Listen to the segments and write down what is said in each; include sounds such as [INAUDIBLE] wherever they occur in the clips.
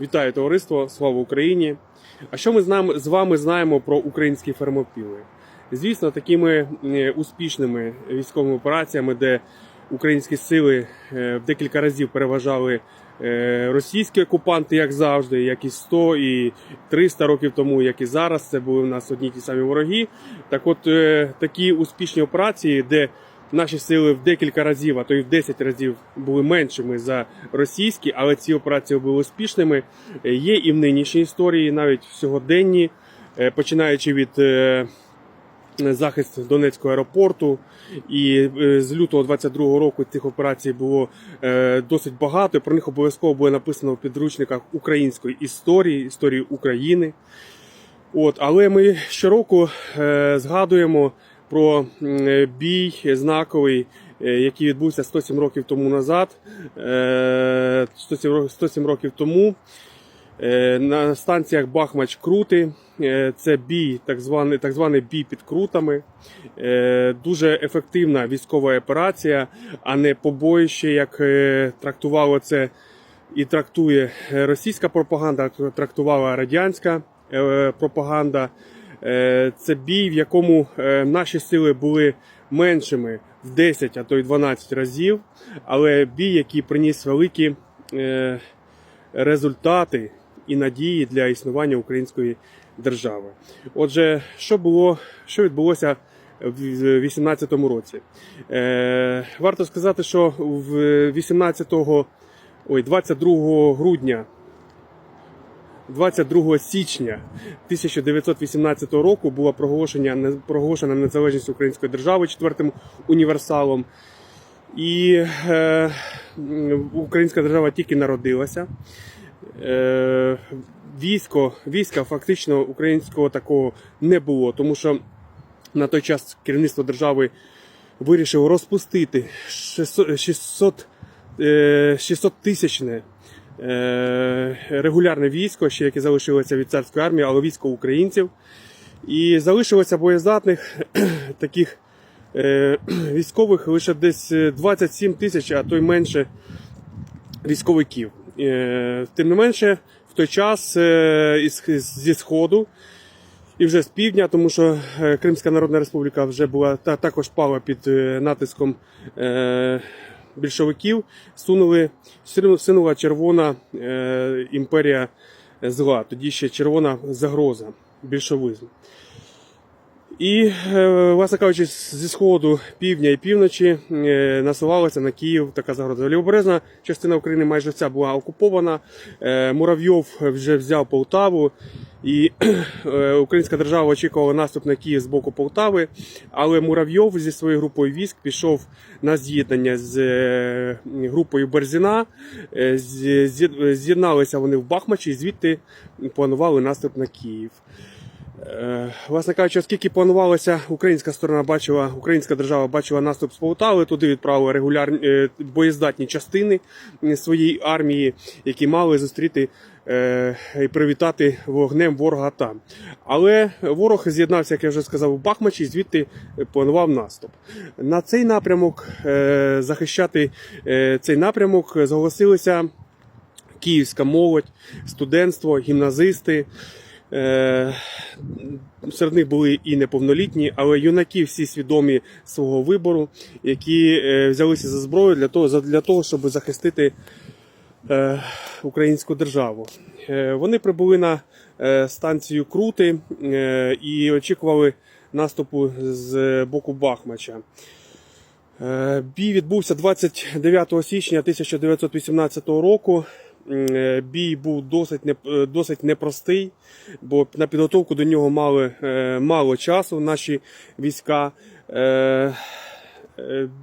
Вітаю товариство, слава Україні! А що ми з вами знаємо про українські фермопіли? Звісно, такими е, успішними військовими операціями, де українські сили е, в декілька разів переважали е, російські окупанти, як завжди, як і 100 і 300 років тому, як і зараз. Це були в нас одні ті самі вороги. Так, от такі успішні операції, де Наші сили в декілька разів, а то й в 10 разів були меншими за російські, але ці операції були успішними. Е, Є і в нинішній історії, навіть в сьогоденні, е, починаючи від е, захисту Донецького аеропорту. І з лютого 22-го року цих операцій було досить багато. Про них обов'язково буде написано в підручниках української історії, історії України. От, але ми щороку згадуємо про бій знаковий, е, який відбувся 107 років тому назад. Е, 107, років тому е, на станціях Бахмач Крути. Е, Це бій, так званий, так званий бій під крутами. Е, Дуже ефективна військова операція, а не побоїще, як е, трактувало це і трактує е, російська пропаганда, трактувала радянська е, пропаганда. Е, Це бій, в якому е, наші сили були меншими в 10, а то й 12 разів, але бій, який приніс великі е, результати і надії для існування української держави. Отже, що було, що відбулося в 2018 році? Варто сказати, що в 18 ой, 22 грудня 22 січня 1918 року була проголошення, проголошена незалежність української держави четвертим універсалом. І е, українська держава тільки народилася. Е, військо, війська фактично українського такого не було, тому що на той час керівництво держави вирішило розпустити 600, 600, е, 600 тисячне е, регулярне військо, ще яке залишилося від царської армії, але військо українців. І залишилося боєздатних [CLEARS THROAT] таких е, [CLEARS THROAT] військових лише десь 27 тисяч, а то й менше військовиків. Е, Тим не менше, в той час е, зі сходу і вже з півдня, тому що е, Кримська Народна Республіка вже була та також пала під е, натиском е, більшовиків. Сунули синула червона е, імперія зла, тоді ще червона загроза, більшовизм. І, е, власне кажучи, зі сходу, півдня і півночі е, насувалася на Київ така загроза. Лівобережна частина України майже вся була окупована. Е, Муравйов вже взяв Полтаву, і [CLEARS THROAT] українська держава очікувала наступ на Київ з боку Полтави. Але Муравйов зі своєю групою військ пішов на з'єднання з групою Берзіна. З'єдналися вони в Бахмачі і звідти планували наступ на Київ. Е, Власне кажучи, оскільки планувалося, українська сторона бачила, українська держава бачила наступ з Полтави, туди відправили регулярні е, боєздатні частини своєї армії, які мали зустріти е, і привітати вогнем ворога там. Але ворог з'єднався, як я вже сказав, у Бахмачі, звідти планував наступ. На цей напрямок захищати цей напрямок зголосилися київська молодь, студентство, гімназисти. Е, Серед них були і неповнолітні, але юнаки всі свідомі свого вибору, які е, взялися за зброю для того, для того щоб захистити е, українську державу. Вони прибули на станцію Крути і очікували наступу з боку Бахмача. Бій відбувся 29 січня 1918 року. Е, Бій був досить е, досить непростий, бо на підготовку до нього мали е, мало часу наші війська.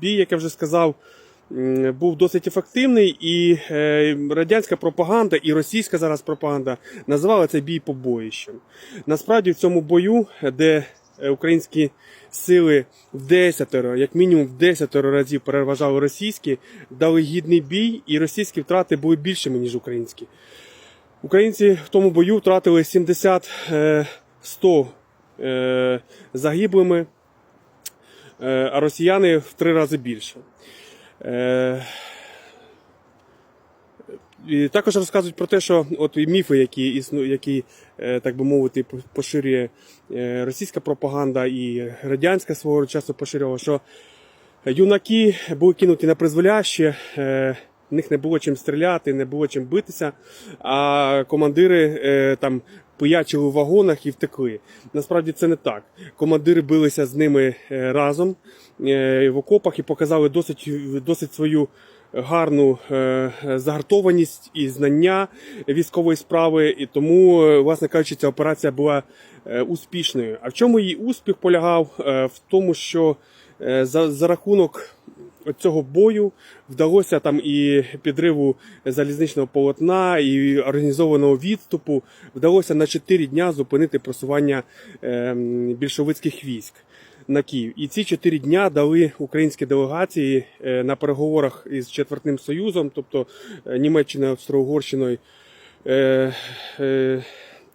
Бій, як я вже сказав, був досить ефективний, і радянська пропаганда, і російська зараз пропаганда називали цей бій побоїщем. Насправді в цьому бою, де українські сили в десятеро, як мінімум в десятеро разів переважали російські, дали гідний бій, і російські втрати були більшими, ніж українські. Українці в тому бою втратили 70 е, 100 е, загиблими, е, а росіяни в три рази більше. І також розказують про те, що от міфи, які існу, які, е, так би мовити, поширює е, російська пропаганда і радянська свого часу поширювала, що юнаки були кинуті на призволяще, е, в них не було чим стріляти, не було чим битися, а командири там пиячили в вагонах і втекли. Насправді це не так. Командири билися з ними разом в окопах і показали досить, досить свою гарну е, загартованість і знання військової справи, і тому, е, власне кажучи, ця операція була е, успішною. А в чому її успіх полягав? В тому, що за, за рахунок цього бою вдалося там і підриву залізничного полотна, і організованого відступу. Вдалося на 4 дня зупинити просування е, більшовицьких військ на Київ. І ці 4 дня дали українські делегації е, на переговорах із Четвертним Союзом, тобто е, Німеччиною, Австро-Угорщиною. Е,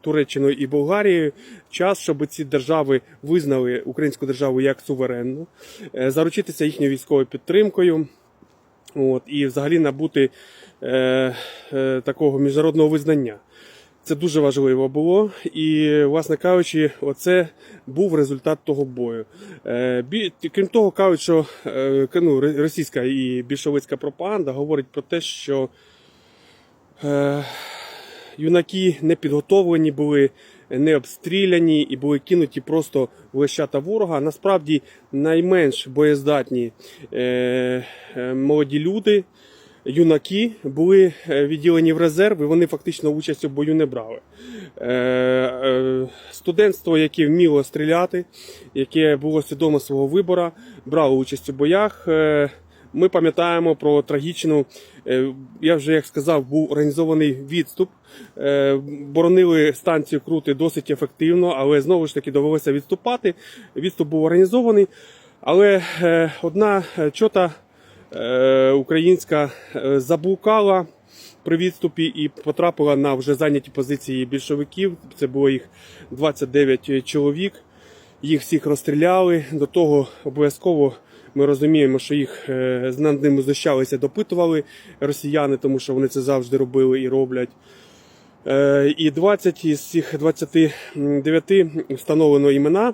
Туреччиною і Болгарією час, щоб ці держави визнали українську державу як суверенну, заручитися їхньою військовою підтримкою, от, і взагалі набути е, е, такого міжнародного визнання. Це дуже важливо було, і, власне кажучи, оце був результат того бою. Е, крім того, кажуть, що е, ну, російська і більшовицька пропаганда говорить про те, що е, юнаки не підготовлені були, не обстріляні і були кинуті просто в лещата ворога. Насправді найменш боєздатні молоді люди, юнаки були е, відділені в резерв, і вони фактично участь у бою не брали. Е, е, студентство, яке вміло стріляти, яке було свідомо свого вибору, брало участь у боях. Ми пам'ятаємо про трагічну, я вже як сказав, був організований відступ. Боронили станцію Крути досить ефективно, але знову ж таки довелося відступати. Відступ був організований. Але одна чота українська е, заблукала при відступі і потрапила на вже зайняті позиції більшовиків. Це було їх 29 чоловік. Їх всіх розстріляли. До того обов'язково ми розуміємо, що їх е, над ними знущалися, допитували росіяни, тому що вони це завжди робили і роблять. Е, І 20 із цих 29 встановлено імена.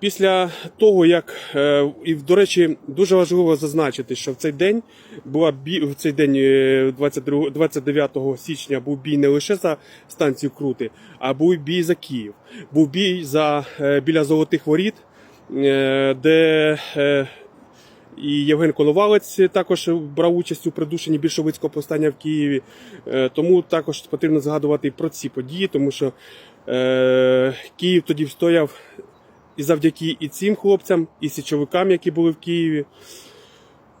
Після того, як е, і до речі, дуже важливо зазначити, що в цей день була бій, в цей день е, 22, 29 січня був бій не лише за станцію Крути, а був бій за Київ. Був бій за е, біля Золотих Воріт, е, де е, і Євген Коновалець також брав участь у придушенні більшовицького повстання в Києві. Е, Тому також потрібно згадувати про ці події, тому що е, Київ тоді стояв і завдяки і цим хлопцям, і січовикам, які були в Києві.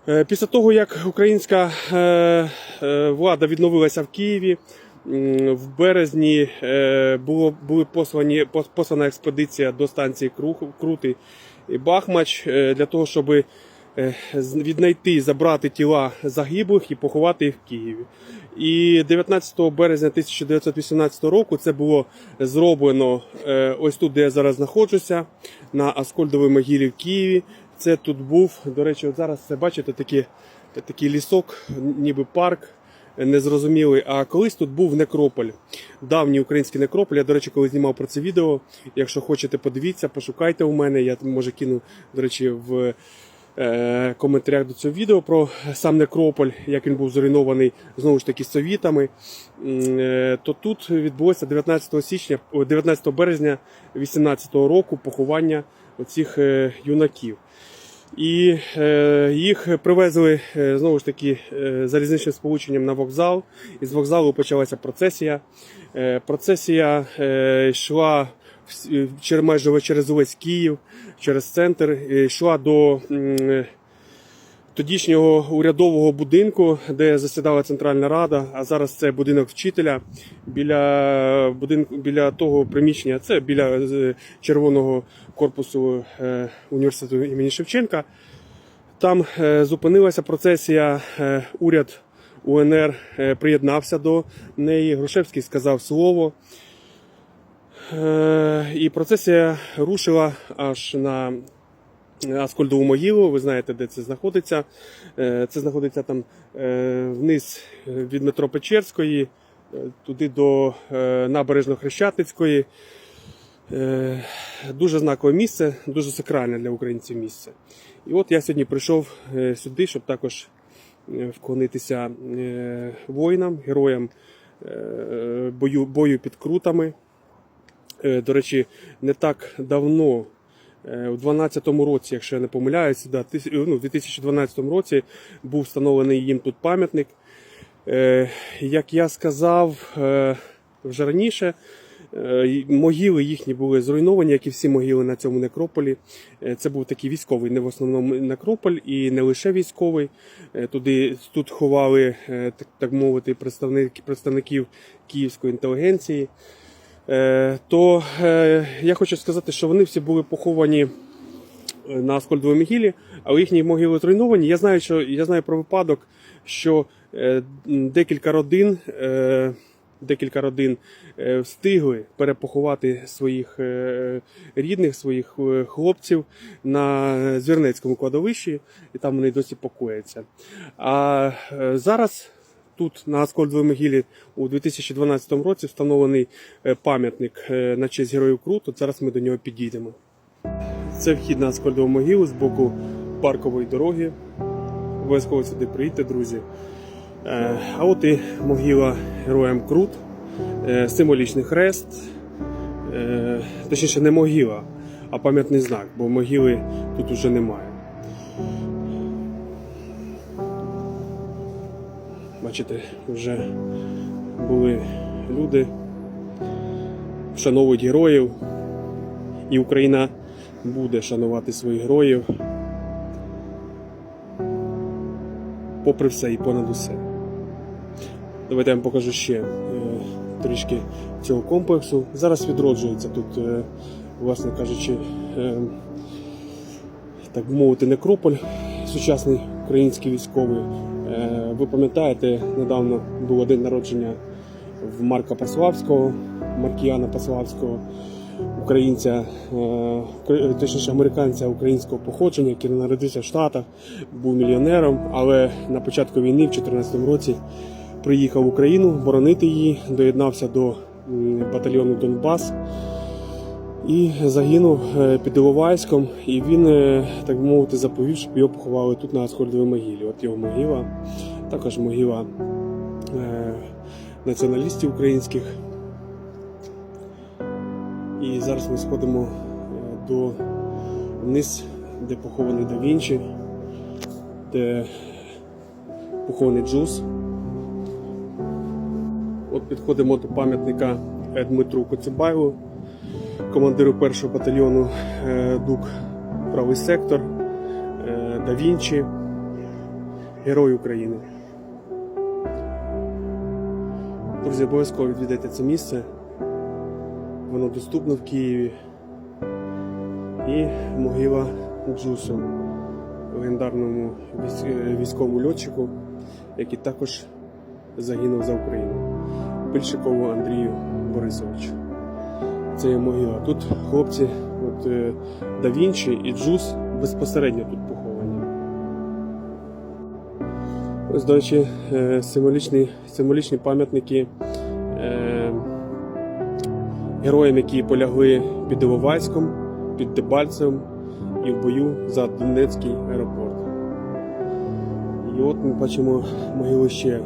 Е, Після того, як українська е, е, влада відновилася в Києві, в березні було, були послані, послана експедиція до станції Кру- Крути і Бахмач для того, щоб з- віднайти, забрати тіла загиблих і поховати їх в Києві. І 19 березня 1918 року це було зроблено е, ось тут, де я зараз знаходжуся, на Аскольдовій могилі в Києві. Це тут був, до речі, от зараз це бачите, такі, такий лісок, ніби парк. е, Незрозумілий, а колись тут був некрополь, давній український некрополь. Я, до речі, коли знімав про це відео. Якщо хочете, подивіться, пошукайте у мене. Я може кину, до речі, в е, коментарях до цього відео про сам некрополь, як він був зруйнований знову ж таки совітами. Е, То тут відбулося 19 січня, 19 березня 2018 року поховання оцих е, юнаків. І е, їх привезли е, знову ж таки е, залізничним сполученням на вокзал. Із вокзалу почалася процесія. Е, процесія е, йшла майже через увесь Київ, через центр, е, йшла до тодішнього урядового будинку, де засідала Центральна Рада, а зараз це будинок вчителя. Біля будинку, біля того приміщення, це біля е, червоного корпусу е, університету імені Шевченка. Там е, зупинилася процесія. е, Уряд УНР е, приєднався до неї. Грушевський сказав слово. Е, І процесія рушила аж на Аскольдову могилу. Ви знаєте, де це знаходиться. Е, Це знаходиться там е, вниз від метро Печерської, туди до набережно-Хрещатицької. Дуже знакове місце, дуже сакральне для українців місце. І от я сьогодні прийшов сюди, щоб також вклонитися воїнам, героям бою, бою під крутами. Е, До речі, не так давно, е, у 2012 році, якщо я не помиляюся, да, тис- ну, в 2012 році був встановлений їм тут пам'ятник. Е, Як я сказав е, вже раніше, е, могили їхні були зруйновані, як і всі могили на цьому некрополі. Е, Це був такий військовий, не в основному некрополь, і не лише військовий. Е, Туди тут ховали, е, так, так мовити, представники, представників київської інтелігенції. Е, То е, я хочу сказати, що вони всі були поховані е, на Аскольдовій могилі, але їхні могили зруйновані. Я знаю, що я знаю про випадок, що декілька родин. Декілька родин встигли перепоховати своїх рідних, своїх хлопців на Звірнецькому кладовищі, і там вони досі покояться. А зараз тут на Аскольдовій могилі у 2012 році встановлений е, пам'ятник е, на честь героїв Крут. Зараз ми до нього підійдемо. Це вхід на Аскольдову могилу з боку паркової дороги. Обов'язково сюди приїдьте, друзі. Е, А от і могила героям Крут, символічний хрест, точніше не могила, а пам'ятний знак, бо могили тут уже немає. Бачите, вже були люди, вшановують героїв, і Україна буде шанувати своїх героїв попри все і понад усе. Давайте я вам покажу ще е, трішки цього комплексу. Зараз відроджується тут, е, власне кажучи, е, так би мовити, некрополь, сучасний український військовий. Ви пам'ятаєте, недавно було день народження в Марка Паславського, Маркіяна Паславського, українця, е, точніше американця українського походження, який народився в Штатах, був мільйонером, але на початку війни, в 2014 році, приїхав в Україну боронити її, доєднався до батальйону Донбас і загинув е, під Іловайськом. І він, е, так би мовити, заповів, щоб його поховали тут на Аскольдовій могилі. От його могила, також могила е, націоналістів українських. І зараз ми сходимо е, до вниз, де похований Да Вінчі, де похований Джус. От підходимо до пам'ятника Дмитру Коцюбаєву, командиру першого батальйону е, ДУК Правий сектор, е, Да Вінчі, Герой України. Друзі, обов'язково відвідайте це місце. Воно доступно в Києві. І могила Джусу, легендарному е, військовому льотчику, який також загинув за Україну. Пильшикову Андрію Борисовичу. Це є могила. Тут хлопці, от, е, Да Вінчі і Джус безпосередньо тут поховані. Ось, до речі, е, символічні, символічні пам'ятники. Е, героям, які полягли під Іловайськом, під Дебальцем і в бою за Донецький аеропорт. І от ми бачимо могилу ще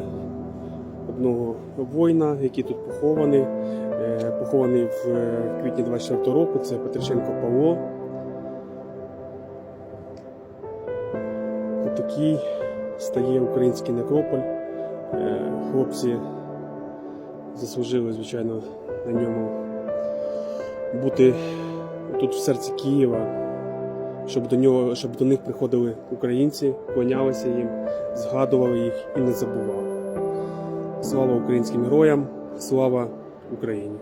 одного воїна, який тут похований. Е, Похований в е, квітні 24 року. Це Петриченко Павло. Такий стає український некрополь. Е, Хлопці заслужили, звичайно, на ньому бути тут в серці Києва, щоб до нього, щоб до них приходили українці, клонялися їм, згадували їх і не забували. Слава українським героям, слава Україні!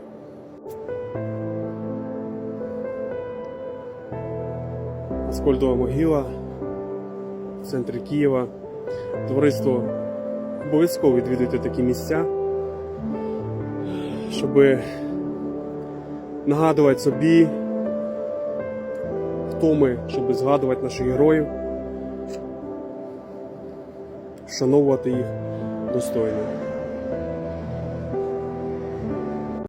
Аскольдова могила в центрі Києва. Товариство обов'язково відвідуйте такі місця, щоб нагадувати собі, хто ми, щоб згадувати наших героїв, вшановувати їх достойно.